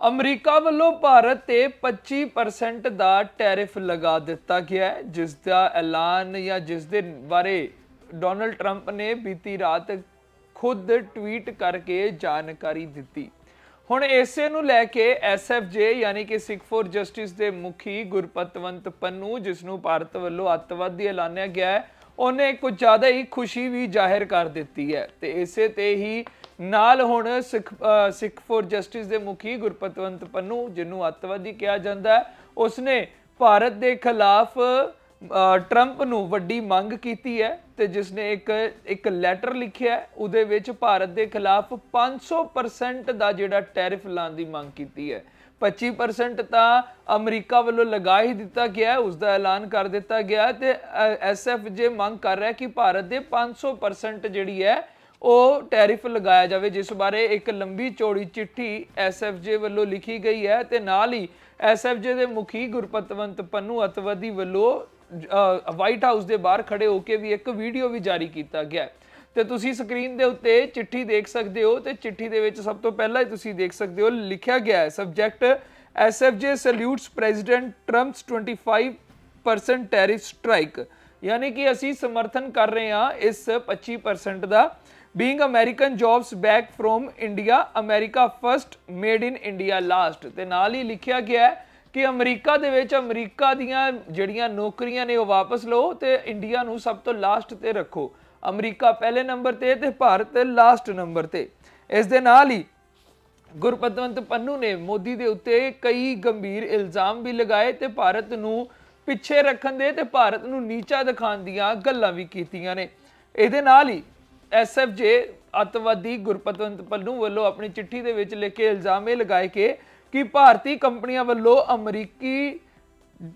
America ਵੱਲੋਂ ਭਾਰਤ ਤੇ 25% ਦਾ tariff ਲਗਾ ਦਿੱਤਾ ਗਿਆ ਹੈ, ਜਿਸ ਦਾ ਐਲਾਨ ਜਾਂ ਜਿਸ ਦੇ ਬਾਰੇ ਡੋਨਲਡ ਟਰੰਪ ਨੇ ਬੀਤੀ ਰਾਤ ਖੁਦ ਟਵੀਟ ਕਰਕੇ ਜਾਣਕਾਰੀ ਦਿੱਤੀ। ਹੁਣ ਇਸੇ ਨੂੰ ਲੈ ਕੇ ਐਸਐਫਜੇ ਯਾਨੀ ਕਿ ਸਿੱਖ ਫੋਰ ਜਸਟਿਸ ਦੇ ਮੁਖੀ ਗੁਰਪਤਵੰਤ ਪੰਨੂ, ਜਿਸ ਨੂੰ ਭਾਰਤ ਵੱਲੋਂ ਅੱਤਵਾਦੀ ਐਲਾਨਿਆ ਗਿਆ ਹੈ ਉਹਨੇ ਕੁਝ ਜ਼ਿਆਦਾ ਹੀ ਖੁਸ਼ੀ ਵੀ ਜ਼ਾਹਿਰ ਕਰ ਦਿੱਤੀ ਹੈ ਤੇ ਇਸੇ ਤੇ ਹੀ ਨਾਲ ਹੁਣ ਸਿੱਖ ਸਿੱਖ ਫੋਰ ਜਸਟਿਸ ਦੇ ਮੁਖੀ ਗੁਰਪਤਵੰਤ ਪੰਨੂ, ਜਿਹਨੂੰ ਅੱਤਵਾਦੀ ਕਿਹਾ ਜਾਂਦਾ ਹੈ, ਉਸਨੇ ਭਾਰਤ ਦੇ ਖਿਲਾਫ ਟਰੰਪ ਨੂੰ ਵੱਡੀ ਮੰਗ ਕੀਤੀ ਹੈ ਤੇ ਜਿਸ ਨੇ ਇੱਕ ਇੱਕ ਲੈਟਰ ਲਿਖਿਆ ਉਹਦੇ ਵਿੱਚ ਭਾਰਤ ਦੇ ਖਿਲਾਫ 500% ਦਾ ਜਿਹੜਾ ਟੈਰਿਫ ਲਾਉਣ ਦੀ ਮੰਗ ਕੀਤੀ ਹੈ। 25% ਤਾਂ ਅਮਰੀਕਾ ਵੱਲੋਂ ਲਗਾ ਹੀ ਦਿੱਤਾ ਗਿਆ ਹੈ ਉਸ ਦਾ ਐਲਾਨ ਕਰ ਦਿੱਤਾ ਗਿਆ ਹੈ ਤੇ ਐਸਐਫਜੇ ਮੰਗ ਕਰ ਰਿਹਾ ਕਿ ਭਾਰਤ ਦੇ 500% ਜਿਹੜੀ ਹੈ, ਉਹ ਟੈਰਿਫ ਲਗਾਇਆ ਜਾਵੇ, ਜਿਸ ਬਾਰੇ ਇੱਕ ਲੰਬੀ ਚੌੜੀ ਚਿੱਠੀ ਐਸਐਫਜੇ ਵੱਲੋਂ ਲਿਖੀ ਗਈ ਹੈ ਤੇ ਨਾਲ ਹੀ ਐਸਐਫਜੇ ਦੇ ਮੁਖੀ ਗੁਰਪਤਵੰਤ ਪੰਨੂ ਅਤਵਦੀ ਵੱਲੋਂ ਵਾਈਟ ਹਾਊਸ ਦੇ ਬਾਹਰ ਖੜੇ ਹੋ ਕੇ ਵੀ ਇੱਕ ਵੀਡੀਓ ਵੀ ਜਾਰੀ ਕੀਤਾ ਗਿਆ ਹੈ। ਤੇ ਤੁਸੀਂ ਸਕਰੀਨ ਦੇ ਉੱਤੇ ਚਿੱਠੀ ਦੇਖ ਸਕਦੇ ਹੋ ਤੇ ਚਿੱਠੀ ਦੇ ਵਿੱਚ ਸਭ ਤੋਂ ਪਹਿਲਾਂ ਹੀ ਤੁਸੀਂ ਦੇਖ ਸਕਦੇ ਹੋ ਲਿਖਿਆ ਗਿਆ ਹੈ subject SFJ salutes president Trump's 25% tariff strike ਯਾਨੀ ਕਿ ਅਸੀਂ ਸਮਰਥਨ ਕਰ ਰਹੇ ਹਾਂ ਇਸ 25% ਦਾ। Being American jobs back from India America first made in India last ਤੇ ਨਾਲ ਹੀ ਲਿਖਿਆ ਗਿਆ ਹੈ ਕਿ ਅਮਰੀਕਾ ਦੇ ਵਿੱਚ ਅਮਰੀਕਾ ਦੀਆਂ ਜਿਹੜੀਆਂ ਨੌਕਰੀਆਂ ਨੇ ਉਹ ਵਾਪਸ ਲਓ ਤੇ ਇੰਡੀਆ ਨੂੰ ਸਭ ਤੋਂ ਲਾਸਟ ਤੇ ਰੱਖੋ। ਅਮਰੀਕਾ ਪਹਿਲੇ ਨੰਬਰ ਤੇ ਤੇ ਭਾਰਤ ਲਾਸਟ ਨੰਬਰ ਤੇ। ਇਸ ਦੇ ਨਾਲ ਹੀ ਗੁਰਪਤਵੰਤ ਪੰਨੂ ਨੇ ਮੋਦੀ ਦੇ ਉੱਤੇ ਕਈ ਗੰਭੀਰ ਇਲਜ਼ਾਮ ਵੀ ਲਗਾਏ ਤੇ ਭਾਰਤ ਨੂੰ ਪਿੱਛੇ ਰੱਖਣ ਦੇ ਤੇ ਭਾਰਤ ਨੂੰ ਨੀਚਾ ਦਿਖਾਉਣ ਦੀਆਂ ਗੱਲਾਂ ਵੀ ਕੀਤੀਆਂ ਨੇ। ਇਹਦੇ ਨਾਲ ਹੀ ਐਸਐਫਜੇ ਅਤਵਾਦੀ ਗੁਰਪਤਵੰਤ ਪੰਨੂ ਵੱਲੋਂ ਆਪਣੀ ਚਿੱਠੀ ਦੇ ਵਿੱਚ ਲਿਖ ਕੇ ਇਲਜ਼ਾਮ ਇਹ ਲਗਾਏ ਕਿ ਕਿ ਭਾਰਤੀ ਕੰਪਨੀਆਂ ਵੱਲੋਂ ਅਮਰੀਕੀ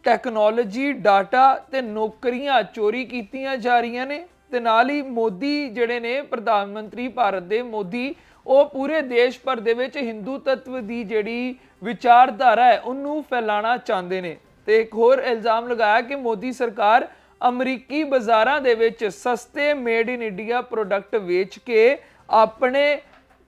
ਟੈਕਨੋਲੋਜੀ ਡਾਟਾ ਤੇ ਨੌਕਰੀਆਂ ਚੋਰੀ ਕੀਤੀਆਂ ਜਾ ਰਹੀਆਂ ਨੇ। ਤੇ ਨਾਲ ਹੀ ਮੋਦੀ ਜਿਹੜੇ ਨੇ, ਪ੍ਰਧਾਨ ਮੰਤਰੀ ਭਾਰਤ ਦੇ ਮੋਦੀ, ਉਹ ਪੂਰੇ ਦੇਸ਼ ਭਰ ਦੇ ਵਿੱਚ ਹਿੰਦੂ ਤੱਤਵ ਦੀ ਜਿਹੜੀ ਵਿਚਾਰਧਾਰਾ ਹੈ, ਉਹਨੂੰ ਫੈਲਾਉਣਾ ਚਾਹੁੰਦੇ ਨੇ। ਤੇ ਇੱਕ ਹੋਰ ਇਲਜ਼ਾਮ ਲਗਾਇਆ ਕਿ ਮੋਦੀ ਸਰਕਾਰ ਅਮਰੀਕੀ ਬਾਜ਼ਾਰਾਂ ਦੇ ਵਿੱਚ ਸਸਤੇ ਮੇਡ ਇਨ ਇੰਡੀਆ ਪ੍ਰੋਡਕਟ ਵੇਚ ਕੇ ਆਪਣੇ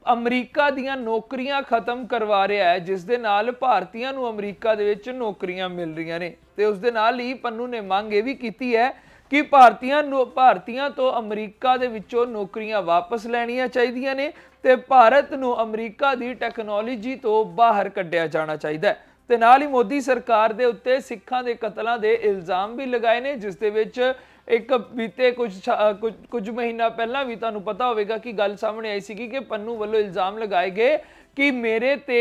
ਅਮਰੀਕਾ ਦੀਆਂ ਨੌਕਰੀਆਂ ਖਤਮ ਕਰਵਾ ਰਿਹਾ ਹੈ, ਜਿਸ ਦੇ ਨਾਲ ਭਾਰਤੀਆਂ ਨੂੰ ਅਮਰੀਕਾ ਦੇ ਵਿੱਚ ਨੌਕਰੀਆਂ ਮਿਲ ਰਹੀਆਂ ਨੇ। ਤੇ ਉਸ ਦੇ ਨਾਲ ਹੀ ਪੰਨੂ ਨੇ ਮੰਗ ਇਹ ਵੀ ਕੀਤੀ ਹੈ ਕਿ ਭਾਰਤੀਆਂ ਨੂੰ ਭਾਰਤੀਆਂ ਤੋਂ ਅਮਰੀਕਾ ਦੇ ਵਿੱਚੋਂ ਨੌਕਰੀਆਂ ਵਾਪਸ ਲੈਣੀਆਂ ਚਾਹੀਦੀਆਂ ਨੇ ਤੇ ਭਾਰਤ ਨੂੰ ਅਮਰੀਕਾ ਦੀ ਟੈਕਨੋਲੋਜੀ ਤੋਂ ਬਾਹਰ ਕੱਢਿਆ ਜਾਣਾ ਚਾਹੀਦਾ ਹੈ। ਤੇ ਨਾਲ ਹੀ ਮੋਦੀ ਸਰਕਾਰ ਦੇ ਉੱਤੇ ਸਿੱਖਾਂ ਦੇ ਕਤਲਾਂ ਦੇ ਇਲਜ਼ਾਮ ਵੀ ਲਗਾਏ ਨੇ ਜਿਸ ਦੇ ਵਿੱਚ ਇੱਕ ਬੀਤੇ ਕੁਝ ਸਾ- ਅ, ਕੁਝ ਮਹੀਨਾ ਪਹਿਲਾਂ ਵੀ ਤੁਹਾਨੂੰ ਪਤਾ ਹੋਵੇਗਾ ਕਿ ਗੱਲ ਸਾਹਮਣੇ ਆਈ ਸੀਗੀ ਕਿ ਪੰਨੂ ਵੱਲੋਂ ਇਲਜ਼ਾਮ ਲਗਾਏ ਗਏ ਕਿ ਮੇਰੇ ਤੇ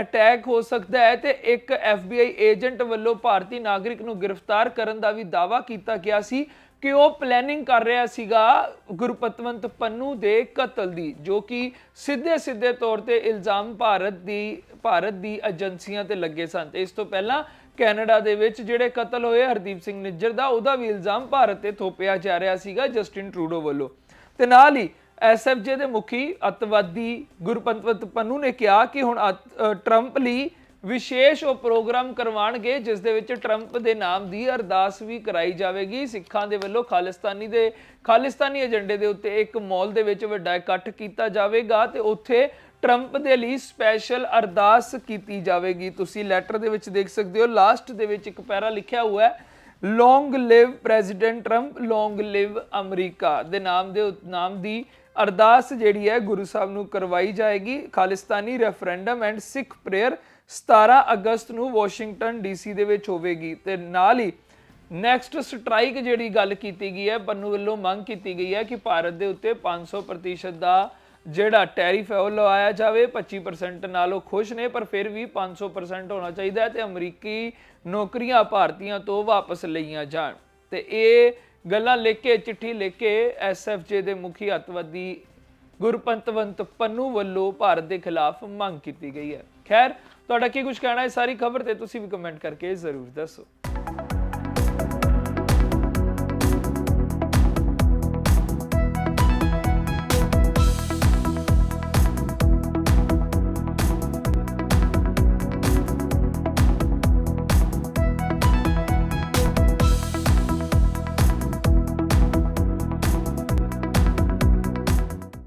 ਅਟੈਕ ਹੋ ਸਕਦਾ ਹੈ ਤੇ ਇੱਕ FBI ਏਜੰਟ ਵੱਲੋਂ ਭਾਰਤੀ ਨਾਗਰਿਕ ਨੂੰ ਗ੍ਰਿਫਤਾਰ ਕਰਨ ਦਾ ਵੀ ਦਾਅਵਾ ਕੀਤਾ ਗਿਆ ਸੀ। ਕਿ ਉਹ ਪਲੈਨਿੰਗ ਕਰ ਰਿਹਾ ਸੀਗਾ ਗੁਰਪਤਵੰਤ ਪੰਨੂ ਦੇ ਕਤਲ ਦੀ, ਜੋ ਕਿ ਸਿੱਧੇ ਸਿੱਧੇ ਤੌਰ ਤੇ ਇਲਜ਼ਾਮ ਭਾਰਤ ਦੀ ਭਾਰਤ ਦੀ ਏਜੰਸੀਆਂ ਤੇ ਲੱਗੇ ਸਨ। ਤੇ ਇਸ ਤੋਂ ਪਹਿਲਾਂ ਕੈਨੇਡਾ ਦੇ ਵਿੱਚ ਜਿਹੜੇ ਕਤਲ ਹੋਏ, ਹਰਦੀਪ ਸਿੰਘ ਨਿੱਜਰ ਦਾ, ਉਹਦਾ ਵੀ ਇਲਜ਼ਾਮ ਭਾਰਤ ਤੇ ਥੋਪਿਆ ਜਾ ਰਿਹਾ ਸੀਗਾ ਜਸਟਿਨ ਟਰੂਡੋ ਵੱਲੋਂ। ਤੇ ਨਾਲ ਹੀ ਐਸਐਫਜੇ ਦੇ ਮੁਖੀ ਅਤਵਾਦੀ ਗੁਰਪਤਵੰਤ ਪੰਨੂ ਨੇ ਕਿਹਾ ਕਿ ਹੁਣ ਅਤ- ਟਰੰਪ ਲਈ ਵਿਸ਼ੇਸ਼ ਉਹ ਪ੍ਰੋਗਰਾਮ ਕਰਵਾਣਗੇ ਜਿਸ ਦੇ ਵਿੱਚ ਟਰੰਪ ਦੇ ਨਾਮ ਦੀ ਅਰਦਾਸ ਵੀ ਕਰਾਈ ਜਾਵੇਗੀ। ਸਿੱਖਾਂ ਦੇ ਵੱਲੋਂ ਖਾਲਿਸਤਾਨੀ ਦੇ ਖਾਲਿਸਤਾਨੀ ਏਜੰਡੇ ਦੇ ਉੱਤੇ ਇੱਕ ਮਾਲ ਦੇ ਵਿੱਚ ਵੱਡਾ ਇਕੱਠ ਕੀਤਾ ਜਾਵੇਗਾ ਤੇ ਉੱਥੇ ਟਰੰਪ ਦੇ ਲਈ ਸਪੈਸ਼ਲ ਅਰਦਾਸ ਕੀਤੀ ਜਾਵੇਗੀ। ਤੁਸੀਂ ਲੈਟਰ ਦੇ ਵਿੱਚ ਦੇਖ ਸਕਦੇ ਹੋ, ਲਾਸਟ ਦੇ ਵਿੱਚ ਇੱਕ ਪੈਰਾ ਲਿਖਿਆ ਹੋਇਆ ਹੈ long live president Trump long live America ਦੇ ਨਾਮ ਦੇ ਨਾਮ ਦੀ ਅਰਦਾਸ ਜਿਹੜੀ ਹੈ ਗੁਰੂ ਸਾਹਿਬ ਨੂੰ ਕਰਵਾਈ ਜਾਏਗੀ। Khalistani referendum and Sikh prayer 17 ਅਗਸਤ ਨੂੰ ਵਾਸ਼ਿੰਗਟਨ ਡੀਸੀ ਦੇ ਵਿੱਚ ਹੋਵੇਗੀ ਤੇ ਨਾਲ ਹੀ ਨੈਕਸਟ ਸਟ੍ਰਾਈਕ ਜਿਹੜੀ ਗੱਲ ਕੀਤੀ ਗਈ ਹੈ, ਪੰਨੂ ਵੱਲੋਂ ਮੰਗ ਕੀਤੀ ਗਈ ਹੈ ਕਿ ਭਾਰਤ ਦੇ ਉੱਤੇ 500% ਦਾ ਜਿਹੜਾ ਟੈਰਿਫ ਹੈ ਉਹ ਲਵਾਇਆ ਜਾਵੇ 25% ਨਾਲ ਉਹ ਖੁਸ਼ ਨੇ, ਪਰ ਫਿਰ ਵੀ 500% ਹੋਣਾ ਚਾਹੀਦਾ ਹੈ ਤੇ ਅਮਰੀਕੀ ਨੌਕਰੀਆਂ ਭਾਰਤੀਆਂ ਤੋਂ ਵਾਪਸ ਲਈਆਂ ਜਾਣ। ਤੇ ਇਹ ਗੱਲਾਂ ਲਿਖ ਕੇ, ਚਿੱਠੀ ਲਿਖ ਕੇ ਐਸਐਫਜੇ ਦੇ ਮੁਖੀ ਅਤਵਾਦੀ ਗੁਰਪੰਤਵੰਤ ਪੰਨੂ ਵੱਲੋਂ ਭਾਰਤ ਦੇ ਖਿਲਾਫ ਮੰਗ ਕੀਤੀ ਗਈ ਹੈ। ਖੈਰ, ਤੁਹਾਡਾ ਕੀ ਕੁਝ ਕਹਿਣਾ ਹੈ? ਸਾਰੀ ਖਬਰ ਤੇ ਤੁਸੀਂ ਵੀ ਕਮੈਂਟ ਕਰਕੇ ਜ਼ਰੂਰ ਦੱਸੋ।